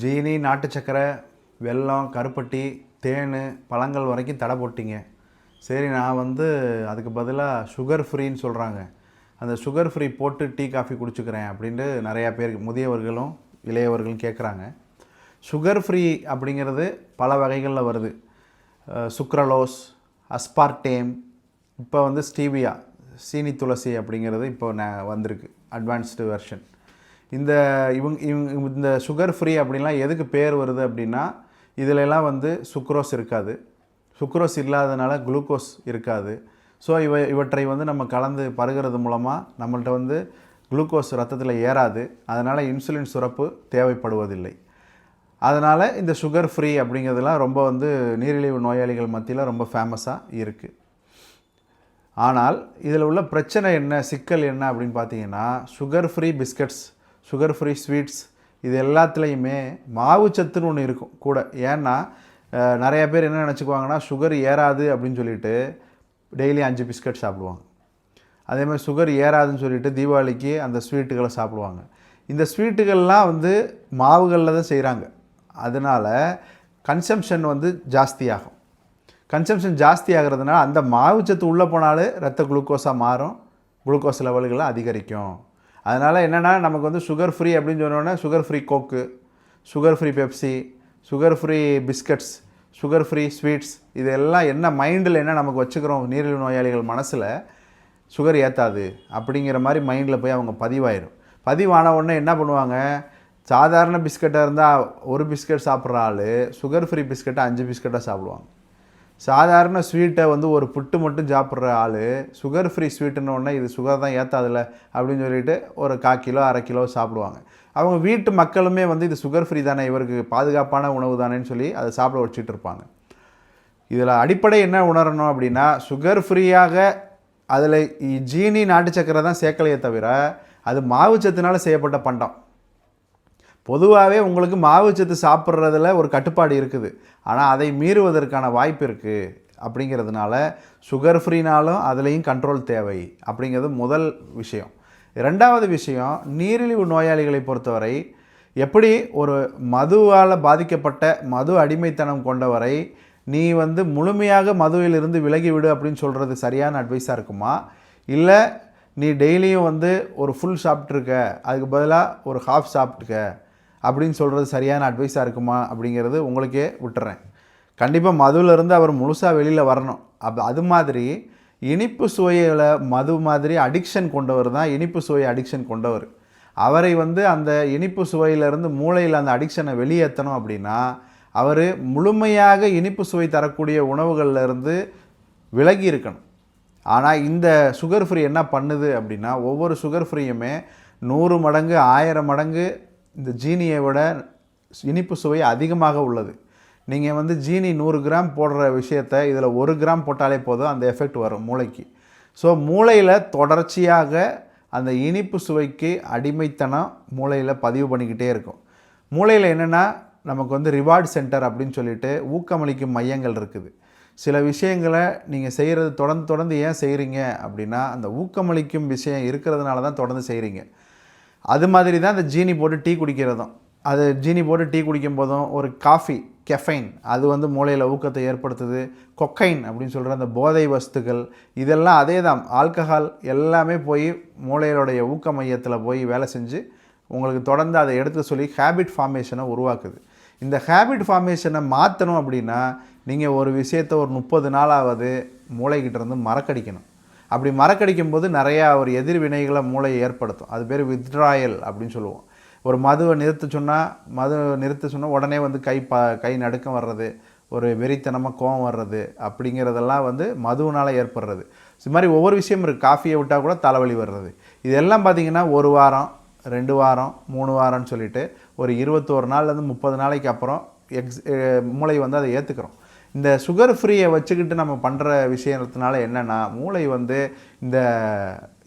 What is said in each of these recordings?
ஜீனி நாட்டு சக்கரை வெல்லம் கருப்பட்டி தேன் பழங்கள் வரைக்கும் தடை போட்டிங்க. சரி நான் வந்து அதுக்கு பதிலாக சுகர் ஃப்ரீன்னு சொல்கிறாங்க அந்த சுகர் ஃப்ரீ போட்டு டீ காஃபி குடிச்சுக்கிறேன் அப்படின்ட்டு நிறையா பேர் முதியவர்களும் இளையவர்களும் கேட்குறாங்க சுகர் ஃப்ரீ அப்படிங்கிறது பல வகைகளில் வருது. சுக்ரலோஸ் அஸ்பார்டேம் இப்போ வந்து ஸ்டீவியா சீனி துளசி அப்படிங்கிறது இப்போ ந- வந்திருக்கு அட்வான்ஸ்டு வெர்ஷன் இந்த இவங்க இவங்க இந்த சுகர் ஃப்ரீ அப்படின்லாம் எதுக்கு பேர் வருது அப்படின்னா இதிலெல்லாம் வந்து சுக்ரோஸ் இருக்காது. சுக்ரோஸ் இல்லாதனால குளுக்கோஸ் இருக்காது. ஸோ இவ இவற்றை வந்து நம்ம கலந்து பருகிறது மூலமாக நம்மள்கிட்ட வந்து குளுக்கோஸ் ரத்தத்தில் ஏறாது. அதனால் இன்சுலின் சுரப்பு தேவைப்படுவதில்லை. அதனால் இந்த சுகர் ஃப்ரீ அப்படிங்கிறதுலாம் ரொம்ப வந்து நீரிழிவு நோயாளிகள் மத்தியில் ரொம்ப ஃபேமஸாக இருக்குது ஆனால் இதில் உள்ள பிரச்சனை என்ன சிக்கல் என்ன அப்படின்னு பார்த்தீங்கன்னா sugar free biscuits sugar free sweets இது எல்லாத்துலேயுமே மாவுச்சத்துன்னு ஒன்று இருக்கும் கூட. ஏன்னா நிறைய பேர் என்ன நினச்சிக்குவாங்கன்னா சுகர் ஏறாது அப்படின்னு சொல்லிட்டு டெய்லி அஞ்சு பிஸ்கட் சாப்பிடுவாங்க. அதே மாதிரி சுகர் ஏறாதுன்னு சொல்லிட்டு தீபாவளிக்கு அந்த ஸ்வீட்டுகளை சாப்பிடுவாங்க. இந்த ஸ்வீட்டுகள்லாம் வந்து மாவுகளில் தான் செய்கிறாங்க அதனால் கன்சம்ஷன் வந்து ஜாஸ்தியாகும். கன்சம்ஷன் ஜாஸ்தி ஆகிறதுனால அந்த மாவுச்சத்து உள்ளே போனாலே ரத்த குளுக்கோஸாக மாறும் குளுக்கோஸ் லெவல்களை அதிகரிக்கும். அதனால் என்னென்னா நமக்கு வந்து சுகர் ஃப்ரீ அப்படின்னு சொன்னோன்னே sugar free coke sugar free Pepsi sugar free biscuits sugar free sweets இதெல்லாம் என்ன மைண்டில் என்ன நமக்கு வச்சுக்கிறோம் நீரிழிவு நோயாளிகள் மனசில் சுகர் ஏற்றாது அப்படிங்கிற மாதிரி மைண்டில் போய் அவங்க பதிவாயிடும் பதிவான உடனே என்ன பண்ணுவாங்க? சாதாரண பிஸ்கட்டாக இருந்தால் ஒரு பிஸ்கட் சாப்பிட்ற ஆள் சுகர் ஃப்ரீ பிஸ்கட்டை அஞ்சு பிஸ்கட்டாக சாப்பிடுவாங்க. சாதாரண ஸ்வீட்டை வந்து ஒரு புட்டு மட்டும் சாப்பிட்ற ஆள் சுகர் ஃப்ரீ ஸ்வீட்டுன்னு இது சுகர் தான் ஏற்றாதில்ல அப்படின்னு சொல்லிட்டு ஒரு கா கிலோ அரை கிலோ சாப்பிடுவாங்க. அவங்க வீட்டு மக்களுமே வந்து இது சுகர் ஃப்ரீ தானே இவருக்கு பாதுகாப்பான உணவு தானேன்னு சொல்லி அதை சாப்பிட வச்சுட்டு இருப்பாங்க. இதில் அடிப்படை என்ன உணரணும் அப்படின்னா சுகர் ஃப்ரீயாக அதில் ஜீனி நாட்டு சக்கரை தான் சேர்க்கலையே தவிர அது மாவுச்சத்துனால செய்யப்பட்ட பண்டம். பொதுவாகவே உங்களுக்கு மாவுச்சத்து சாப்பிட்றதுல ஒரு கட்டுப்பாடு இருக்குது. ஆனால் அதை மீறுவதற்கான வாய்ப்பு இருக்குது அப்படிங்கிறதுனால சுகர் ஃப்ரீனாலும் அதுலேயும் கண்ட்ரோல் தேவை. அப்படிங்கிறது முதல் விஷயம். ரெண்டாவது விஷயம் நீரிழிவு நோயாளிகளை பொறுத்தவரை எப்படி ஒரு மதுவால் பாதிக்கப்பட்ட மது அடிமைத்தனம் கொண்டவரை நீ வந்து முழுமையாக மதுவிலிருந்து விலகி விடு அப்படின்னு சொல்கிறது சரியான அட்வைஸாக இருக்குமா? இல்லை நீ டெய்லியும் வந்து ஒரு ஃபுல் சாப்பிட்ருக்க அதுக்கு பதிலாக ஒரு ஹாஃப் சாப்பிட்டுக்க அப்படின்னு சொல்கிறது சரியான அட்வைஸாக இருக்குமா அப்படிங்கிறது உங்களுக்கே விட்டுறேன். கண்டிப்பாக மதுவிலேருந்து அவர் முழுசாக வெளியில் வரணும். அப்போ அது மாதிரி இனிப்பு சுவையில் மது மாதிரி அடிக்ஷன் கொண்டவர் தான் இனிப்பு சுவை அடிக்ஷன் கொண்டவர். அவரை வந்து அந்த இனிப்பு சுவையிலிருந்து மூளையில் அந்த அடிக்ஷனை வெளியேற்றணும் அப்படின்னா அவர் முழுமையாக இனிப்பு சுவை தரக்கூடிய உணவுகள்லேருந்து விலகி இருக்கணும். ஆனால் இந்த சுகர் ஃப்ரீ என்ன பண்ணுது அப்படின்னா ஒவ்வொரு சுகர் ஃப்ரீயுமே நூறு மடங்கு ஆயிரம் மடங்கு இந்த ஜீனியை விட இனிப்பு சுவை அதிகமாக உள்ளது. நீங்கள் வந்து ஜீனி நூறு கிராம் போடுற விஷயத்த இதில் ஒரு கிராம் போட்டாலே போதும் அந்த எஃபெக்ட் வரும் மூளைக்கு. ஸோ மூளையில் தொடர்ச்சியாக அந்த இனிப்பு சுவைக்கு அடிமைத்தனம் மூளையில் பதிவு பண்ணிக்கிட்டே இருக்கும். மூளையில் என்னென்னா நமக்கு வந்து ரிவார்ட் சென்டர் அப்படின்னு சொல்லிட்டு ஊக்கமளிக்கும் மையங்கள் இருக்குது. சில விஷயங்களை நீங்கள் செய்கிறது தொடர்ந்து தொடர்ந்து ஏன் செய்கிறீங்க அப்படின்னா அந்த ஊக்கமளிக்கும் விஷயம் இருக்கிறதுனால தான் தொடர்ந்து செய்கிறீங்க அது மாதிரி தான் அந்த ஜீனி போட்டு டீ குடிக்கிறதும். அது ஜீனி போட்டு டீ குடிக்கும் போதும் ஒரு காஃபி கெஃபைன் அது வந்து மூளையில் ஊக்கத்தை ஏற்படுத்துது. கொக்கைன் அப்படின்னு சொல்கிற அந்த போதை வஸ்துக்கள் இதெல்லாம் அதே தான். ஆல்கஹால் எல்லாமே போய் மூளையிலுடைய ஊக்க மையத்தில் போய் வேலை செஞ்சு உங்களுக்கு தொடர்ந்து அதை எடுத்து சொல்லி ஹேபிட் ஃபார்மேஷனை உருவாக்குது. இந்த ஹேபிட் ஃபார்மேஷனை மாற்றணும் அப்படின்னா நீங்கள் ஒரு விஷயத்தை ஒரு முப்பது நாளாவது மூளைக்கிட்டேருந்து மறக்கடிக்கணும். அப்படி மரக்கடிக்கும் போது நிறையா ஒரு எதிர்வினைகளை மூளை ஏற்படுத்தும். அது பேர் வித்ட்ராயல் அப்படின்னு சொல்லுவோம். ஒரு மதுவை நிறுத்த சொன்னால் மது நிறுத்த சொன்னால் உடனே வந்து கை ப கை நடுக்கம் வர்றது ஒரு வெறித்தனமாக கோவம் வர்றது அப்படிங்கிறதெல்லாம் வந்து மதுவினால் ஏற்படுறது. இது மாதிரி ஒவ்வொரு விஷயம் இருக்குது காஃபியை விட்டால் கூட தலைவலி வர்றது. இதெல்லாம் பார்த்திங்கன்னா ஒரு வாரம் ரெண்டு வாரம் மூணு வாரம்னு சொல்லிட்டு ஒரு இருபத்தோரு நாள்லேருந்து முப்பது நாளைக்கு அப்புறம் எக்ஸ் மூளை வந்து அதை ஏற்றுக்கிறோம் இந்த சுகர் ஃப்ரீயை வச்சுக்கிட்டு நம்ம பண்ணுற விஷயத்தினால என்னென்னா மூளை வந்து இந்த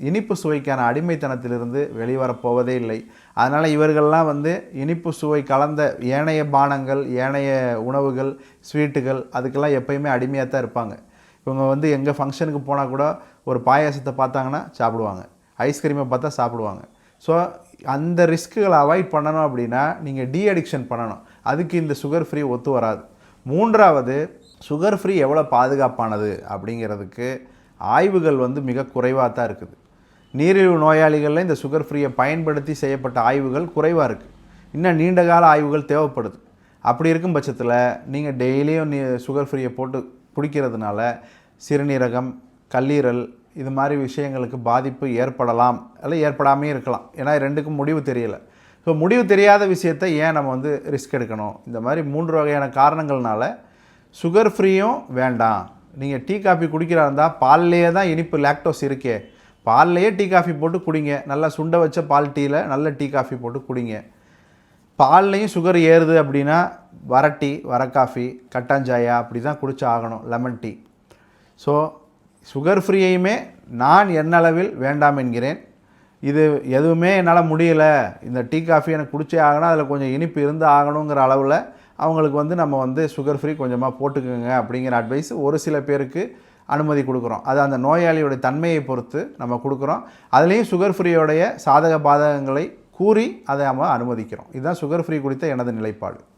இனிப்பு சுவைக்கான அடிமைத்தனத்திலிருந்து வெளிவரப்போவதே இல்லை. அதனால் இவர்கள்லாம் வந்து இனிப்பு சுவை கலந்த ஏனைய பானங்கள் ஏனைய உணவுகள் ஸ்வீட்டுகள் அதுக்கெல்லாம் எப்பயுமே அடிமையாக தான் இருப்பாங்க. இவங்க வந்து எங்கே ஃபங்க்ஷனுக்கு போனால் கூட ஒரு பாயாசத்தை பார்த்தாங்கன்னா சாப்பிடுவாங்க. ஐஸ்கிரீமை பார்த்தா சாப்பிடுவாங்க. ஸோ அந்த ரிஸ்க்குகளை அவாய்ட் பண்ணணும் அப்படின்னா நீங்கள் டீ அடிக்ஷன் பண்ணணும். அதுக்கு இந்த சுகர் ஃப்ரீ ஒத்து வராது. மூன்றாவது சுகர் ஃப்ரீ எவ்வளோ பாதுகாப்பானது அப்படிங்கிறதுக்கு ஆய்வுகள் வந்து மிக குறைவாக தான் இருக்குது. நீரிழிவு நோயாளிகளில் இந்த சுகர் ஃப்ரீயை பயன்படுத்தி செய்யப்பட்ட ஆய்வுகள் குறைவாக இருக்குது இன்னும் நீண்ட கால ஆய்வுகள் தேவைப்படுது. அப்படி இருக்கும் பட்சத்தில் நீங்கள் டெய்லியும் நீ சுகர் ஃப்ரீயை போட்டு குடிக்கிறதுனால சிறுநீரகம் கல்லீரல் இது மாதிரி விஷயங்களுக்கு பாதிப்பு ஏற்படலாம். இல்லை ஏற்படாமே இருக்கலாம். ஏன்னா ரெண்டுக்கும் முடிவு தெரியலை. ஸோ முடிவு தெரியாத விஷயத்தை ஏன் நம்ம வந்து ரிஸ்க் எடுக்கணும்? இந்த மாதிரி மூன்று வகையான காரணங்கள்னால சுகர் ஃப்ரீயும் வேண்டாம். நீங்கள் டீ காஃபி குடிக்கிறா இருந்தால் பால்லையே தான் இனிப்பு லாக்டோஸ் இருக்கே. பால்லையே டீ காஃபி போட்டு குடிங்க. நல்லா சுண்ட வச்ச பால் டீயில் நல்ல டீ காஃபி போட்டு குடிங்க. பால்லையும் சுகர் ஏறுது அப்படின்னா வர டீ வர காஃபி கட்டாஞ்சாயா அப்படி தான் குடிச்சு ஆகணும் லெமன் டீ ஸோ சுகர் ஃப்ரீயையுமே நான் என்னளவில் வேண்டாம் என்கிறேன். இது எதுவுமே என்னால் முடியல. இந்த டீ காஃபி எனக்கு குடிச்சே ஆகணும். அதில் கொஞ்சம் இனிப்பு இருந்து ஆகணுங்கிற அளவில் அவங்களுக்கு வந்து நம்ம வந்து சுகர் ஃப்ரீ கொஞ்சமாக போட்டுக்கோங்க அப்படிங்கிற அட்வைஸ் ஒரு சில பேருக்கு அனுமதி கொடுக்குறோம். அது அந்த நோயாளியோட தன்மையை பொறுத்து நம்ம கொடுக்குறோம். அதுலேயும் சுகர் ஃப்ரீயோடைய சாதக பாதகங்களை கூறி அதை நம்ம அனுமதிக்கிறோம். இதுதான் சுகர் ஃப்ரீ குறித்த எனது நிலைப்பாடு.